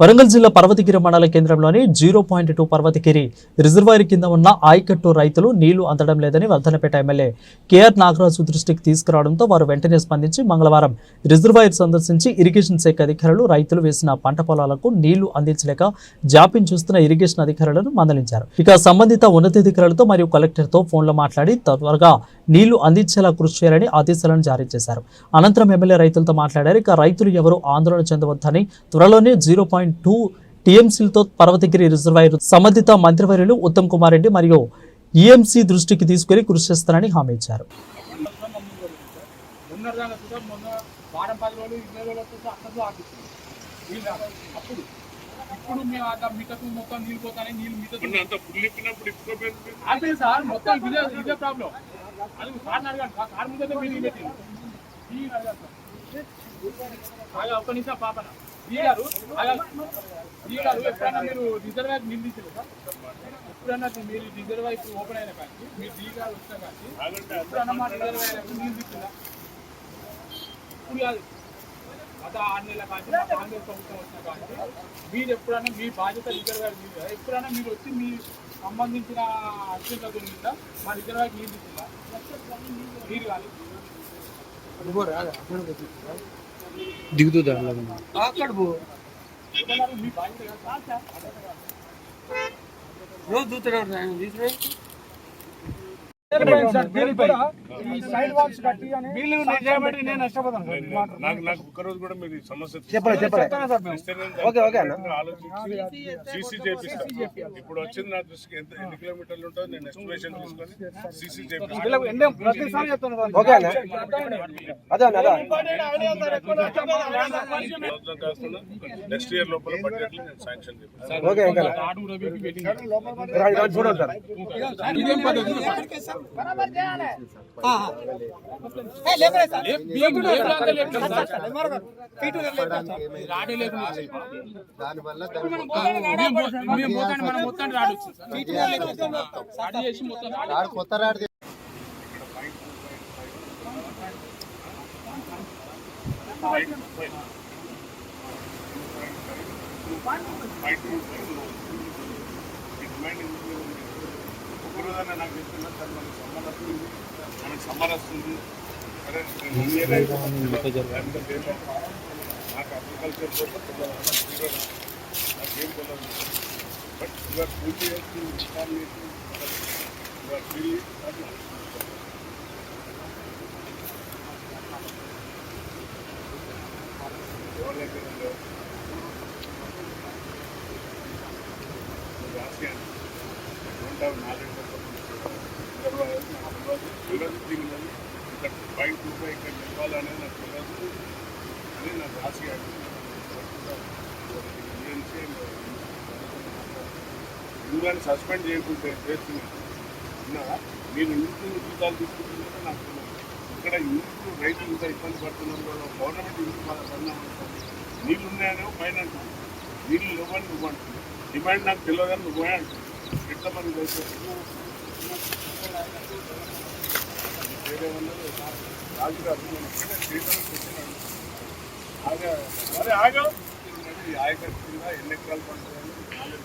వరంగల్ జిల్లా పర్వతగిరి మండల కేంద్రంలోని zero point two Parvathagiri reservoir కింద ఉన్న ఆయకట్టు రైతులు నీళ్ళు అందడం లేదని వర్ధనపేట ఎమ్మెల్యే కేఆర్ నాగరాజు దృష్టికి తీసుకురావడంతో వారు వెంటనే స్పందించి మంగళవారం రిజర్వాయర్ సందర్శించి ఇరిగేషన్ శాఖ అధికారులు రైతులు వేసిన పంట పొలాలకు నీళ్ళు అందించలేక జాప్యం చూస్తున్న ఇరిగేషన్ అధికారులను మందలించారు. ఇక సంబంధిత ఉన్నతాధికారులతో మరియు కలెక్టర్తో ఫోన్లో మాట్లాడి త్వరగా నీళ్ళు అందించేలా కృషి చేయాలని ఆదేశాలను జారీ చేశారు. అనంతరం ఎమ్మెల్యే రైతులతో మాట్లాడారు. ఇక రైతులు ఎవరూ ఆందోళన చెందవద్దని త్వరలోనే జీరో పాయింట్ టూ టీఎంసీలతో పర్వతగిరి రిజర్వాయర్ సంబంధిత మంత్రివర్యులు ఉత్తమ్ కుమార్ రెడ్డి మరియు ఈఎంసీ దృష్టికి తీసుకెళ్ళి కృషి చేస్తారని హామీ ఇచ్చారు. ఇప్పుడు మేము మిగతా మొత్తం నీళ్ళు పోతానే నీళ్ళు మిగతా సార్ మొత్తం ఇదే ఇదే ప్రాబ్లం అది సార్ అడగాలి సార్ ముందే మీరు పెట్టింది ఒక్క నిమిషం పాపన. ఈ గారు ఎప్పుడైనా మీరు రిజర్వ్ వైపు నిందించారు సార్? ఎప్పుడైనా మీరు రిజర్వ్ వైపు ఓపెన్ అయిన కానీ మీరు డీ గారు వచ్చిన కానీ ఎప్పుడన్నా మా రిజర్వ్ వైపు నిందించిందా ఇప్పుడు కాదు. గత ఆరు నెలల కాంచి కాంగ్రెస్ ప్రభుత్వం వచ్చిన కానీ మీరు ఎప్పుడైనా మీ బాధ్యత రిజర్వ్ వైపు నిందా ఎప్పుడైనా మీరు వచ్చి మీ సంబంధించిన అత్యంత మీద మా రిజర్వ్ వైపు నిందించిందా మీరు కాదు. దిగుతుంది ఎప్పుడైనా మీ బాధ్యత కాదు. రోజు చూస్తున్నాడు ఆయన తీసుకురా వీళ్ళు నిజాబట్టి నేను నష్టపోతాను సార్. నాకు కూడా మీరు సమస్య చెప్పలే చెప్పలే ఓకే, ఓకే అన్న. ఆలోచించి సీసీ చేపిస్తా. ఇప్పుడు వచ్చింది నా దృష్టికి ఎంత ఎన్ని కిలోమీటర్లు ఉంటుందో నేను ఎస్టిమేషన్ తీసుకొని సీసీ చేపిస్తాను సార్. ఓకే నెక్స్ట్ ఇయర్ లోపల బడ్జెట్ నేను శాంక్షన్ చేపిస్తాను ఓకే ఇంకా రాడు రవి వెయిటింగ్. చూడండి సార్ ఇదేం పద్ధతి? ఏ బియ్యం లేకుండా అంతా లేకుండా సార్. రాడే లేకుండా మేము పోతాం- మేము పోతాం మనం మొత్తం రాడు వచ్చింది సార్. రాడి చేసి మొత్తం రాడు కొత్త రాడు నాకు చెప్తున్నా సార్ మనకి సమ్మర్ వస్తుంది మనకి సమ్మర్ వస్తుంది సరే నాకు అగ్రికల్చర్ కోసం తెలియదు జీరో నాకేం తెలియదు. బట్ పూర్తి ఇన్ఫార్మేషన్ తెలియదు దీనిలో ఇక్కడ పాయింట్ టూ ఇక్కడ నిలవాలనేది నాకు తెలియదు అని నాకు రాసి ఇందులో సస్పెండ్ చేయకుంటే చేస్తున్నాను మీరు ఇంట్లో జీతాలు తీసుకుంటున్నారో నాకు తెలియదు ఇక్కడ ఇంట్లో రైతులు ఇంత ఇబ్బంది పడుతున్నారు గవర్నమెంట్ ఇంటి పరిణామం నీళ్ళు ఉన్నాయనే పైన అంటున్నాను నీళ్ళు ఇవ్వని నువ్వు అంటున్నావు డిమాండ్ నాకు తెలియదని నువ్వే అంటున్నావు ఎట్లా మరి వేరే ఎన్ని ఎకరాలు పండుగలు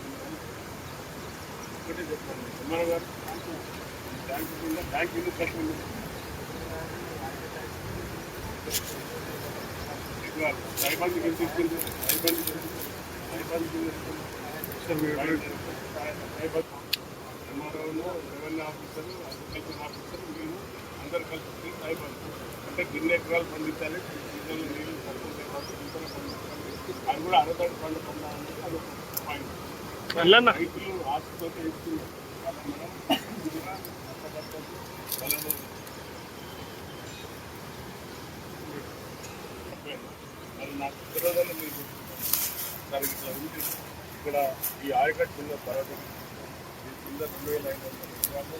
ఒకటే చెప్పండి కుమార్ గారు ట్యాంక్ కింద ట్యాంక్ ఇల్లు కట్టింది రైబందికి ఎంత ఇచ్చింది రైబందికి రైబందికి ఎంఆర్ఓలు రెవెన్యూ ఆఫీసర్ అగ్రికల్చర్ ఆఫీసర్ మేము అందరు కలిసి రైబంది అంటే గిన్నె ఎకరాలు పండించాలి సీజన్లో నీళ్ళు తక్కువ తర్వాత పండించాలి అది కూడా అరతడి పంట పొందాలంటే అది ఒక పాయింట్ రైతులు ఆశతో ఇస్తున్నారు. మరి నాకు ఇతరులలో మీరు సరే ఇట్లా ఉంది. ఇక్కడ ఈ ఆయకట్టు కింద పర్వతం. ఈ కింద రెండు వేల ఐదు వందల ఎకరాలు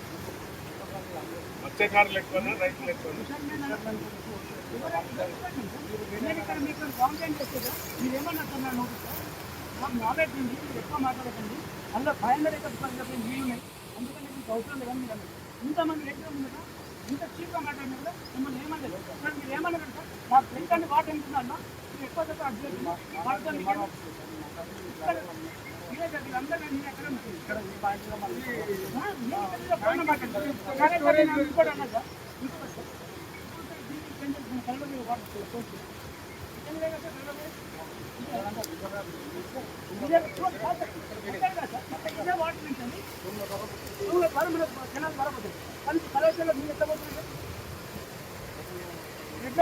మత్స్యకారులు ఎక్కువనా రైతులు ఎక్కువనా. నేను ఇక్కడ మీకు కాంప్లైంట్ చేసేదా? మీరేమన్నా సార్? మాకు నాలెడ్జ్ ఉంది మీరు ఎక్కువ మాట్లాడకండి. అందులో ఫైవ్ హండ్రెడ్ ఎకర్స్ పని నీళ్ళు ఉన్నాయి. అందుకని మీకు అవసరం లేదని మీరు అన్నారు ఇంతమంది రైతులు ఉంది ఇంత చీప్గా మాట్లాడినా కూడా మిమ్మల్ని ఏమన్నారు సార్ మీరు ఏమన్నారు సార్? ఫ్రెండ్ అని మీరు ఎక్కువ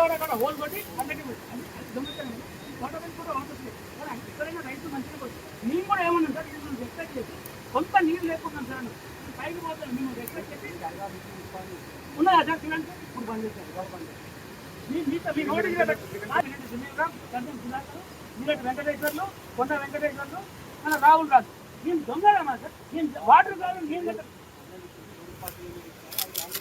చేస్తున్నా వాటితో మీకు ఇక్కడ ఇదే సార్ నేను నేను. సరే, నేను ఎక్కడైనా రైతు మంచిగా నేను కూడా ఏమన్నా సార్ ఇది మేము చేసి కొంత నీళ్ళు లేకుండా సార్ నేను పైకి పోతాను మేము చేసి ఉన్నదా సార్ చూడండి ఇప్పుడు బంద్ చేశారు. మీ నోటి వెంకటేశ్వర్లు కొండ వెంకటేశ్వర్లు మన రాహుల్ రాజు. మేము దొంగలమా సార్? మేము వాటర్ కాదు మేము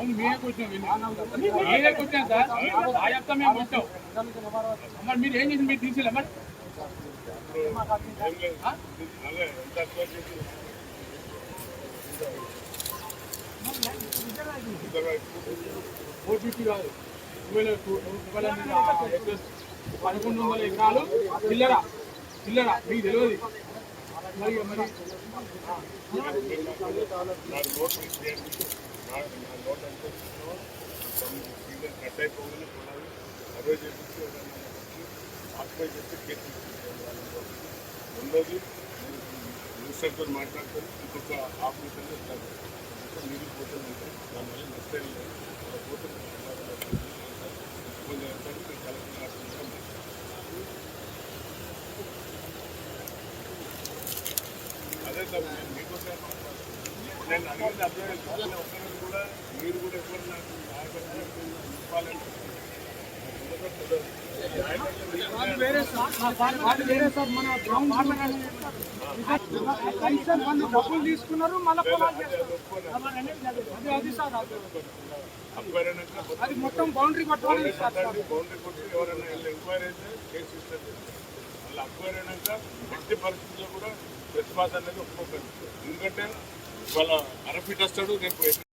కోపం పోతుంది అవును మీరే కూర్చోండి మీరే కూర్చోండి సార్ ఆ యొక్క మేము వచ్చాం మరి మీరు ఏం చేసింది మీరు తీసేలే మరి ఓటీపీ కాదు పదకొండు వందల ఎకరాలు చిల్లర చిల్లర మీకు తెలియదు మరి మరి నాకు నోట్ ఇచ్చేయండి నాకు నా నోట్ అంటే సీజన్ కట్ అయిపోగానే కొనాలి అరవై చేపించి ఆక్యుపై చేసి కేసు తీసుకుంటాను రెండోది మినిస్టర్తో మాట్లాడుతాను ఇంకొక ఆఫీసర్ ఇస్తాను నీళ్ళు పోతుందంటే దానివల్ల నష్టం లేదు అలా పోతుంది కొంచెం కలెక్టర్ ఆఫీసర్తో అదే సార్ నేను మీకోసం నేను అడిగింది అర్థం చేసుకుని ఒక్కరోజు కూడా మీరు కూడా ఎవరు నాకు నాయకత్వం డబ్బులు తీసుకున్నారు మళ్ళీ అది అది సార్ అది. అది మొత్తం బౌండరీ కొట్టుకోవాలి సార్. బౌండరీ కొట్టి ఎవరైనా వెళ్ళి ఎంక్వైరీ అయితే కేసు ఇస్తారు మళ్ళీ అక్వైర్ అయినాక ఎట్టి పరిస్థితుల్లో కూడా ప్రతిపాదన అనేది ఒప్పుకోకండి. ఎందుకంటే వాళ్ళ అరఫీట్ వస్తాడు రేపు